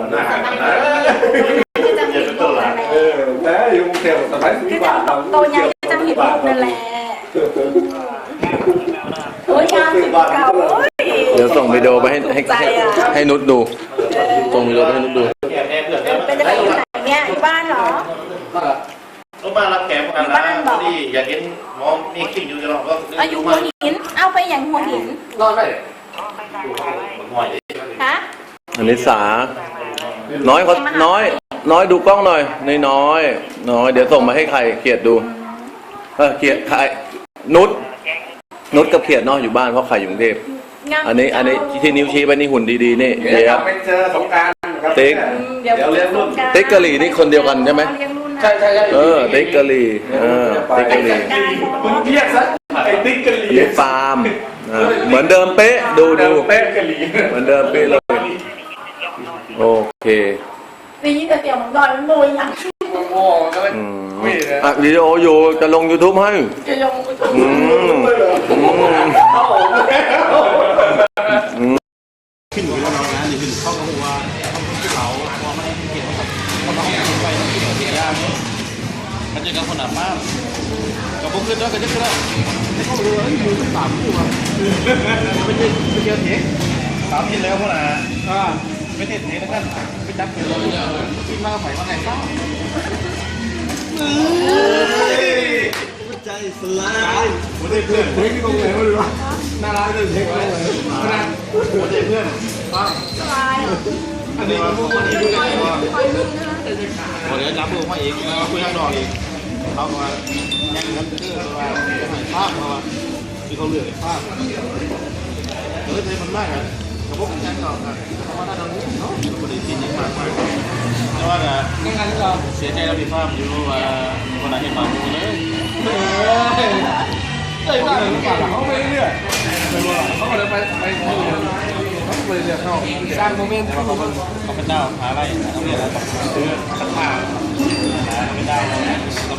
มันน่าหักนะก็จะเห็นลูกนั่นแหละเออแต่อยู่กรุงเทพสมัยสิก็บจะบาทโตใหญ่ก็จะเห็นลูกนั่นแหละโอ้ยงานสิบเก่าโอ้ยเดี๋ยวส่งวิดีโอไปให้ให้ใจให้อะให้นุชดู ส่งวิดีโอไปให้นุชดูแกแพ้เพื่อนแล้วเป็นจะไปที่ไหนเนี่ยอยู่บ้านเหรอต้องมารับแขกกันนะพอดีอยากเห็นมองมีคลิปอยู่จะลองก็อายุหัวหิน เอาไปอย่างหัวหินนอนไปหน่อยฮะ อันนี้สา น้อยก็น้อย น้อยดูกล้องหน่อยน้อยน้อย น้อย เดี๋ยวส่งมาให้ใครเขียดดู เออเขียดใครนุชนุชกับเขียดเนอกอยู่บ้านเพราะใครอยู่กรุงเทพงานอันนี้ อันนี้ที่นิ้วชี้ไปนี่หุ่นดีๆนี่เดี๋เดี๋ยยววไปเจอสงการครับติ๊ก เดี๋ยวเรียนรุ่น ติ๊กกะหรี่นี่คนเดียวกันใช่ไหม เรียนรุ่นนะใช่ใช่ใช่เออติ๊กกะหรี่เออติ๊กกะหรี่การหมมึองเรียกซะไอ้ติ๊กกะหอันรี่นี้ฟาร์มอ่าเหมือนเดิมเป๊ะดูดูเป๊ะกะหรี่ เหมือนเดิมเป๊ะเลย โอเคปีนี้แต่เตี่ยวมันดอยมันโมยอย่างโง่ก็เลยอืมไม่เลยอะวิดีโออยู่จะลง YouTube ให้ จะยงอืมอืมเข้าผมแล้วขึ้นอยู่กับเรานะนี่ขึ้นเข้ากับว่าเขาพอไม่ได้เกี่ยวกับเขาต้องเก็บไว้ต้องเก็บเสียยากมันจะกับคนหนักมากกับพวกขึ้นแล้วก็จะขึ้นแล้วให้เขารู้ว่าอยู่ที่สามคู่อะไม่ใช่ไม่เกี่ยวเทคสามทีแล้วพวกน่ะอ่า ไม่เทคเทคแล้วกันไปจับเป็นเราขึ้นมาไฟมาไงฟ้าใจสลายหัวใจเพื่อนเทคที่ตรงไหนไม่รู้น่ารักเลยเทคเลยหัวใจเพื่อนป้าสลายอันนี้มันพวกคนนี้ดูกันว่าวันนี้รับมือมาเองแล้วคุยข้างนอกเองเขาบอกว่งกันคือว่าจะให้ภาพเขาว่าที่เขาเลือกภาพเออเทมันมากอะกับพวกแจ้งก่อนอะเพราะว่าถ้าเราเนาะ คนอื่นกินยังมากมากแต่ว่าก็เสียใจเราดีภาพอยู่ว่าคนไหนเห็นมาบูเลยเฮ้ยเฮ้ยว่าเขาไปเรื่อยเขาก็เลยไปไปเขาไปเรื่อยเขาสร้างโมเมนต์เขาเขาเป็นเจ้าหาอะไรเขาเรียกอะไรซื้อสักผ้าหาไม่ได้เขา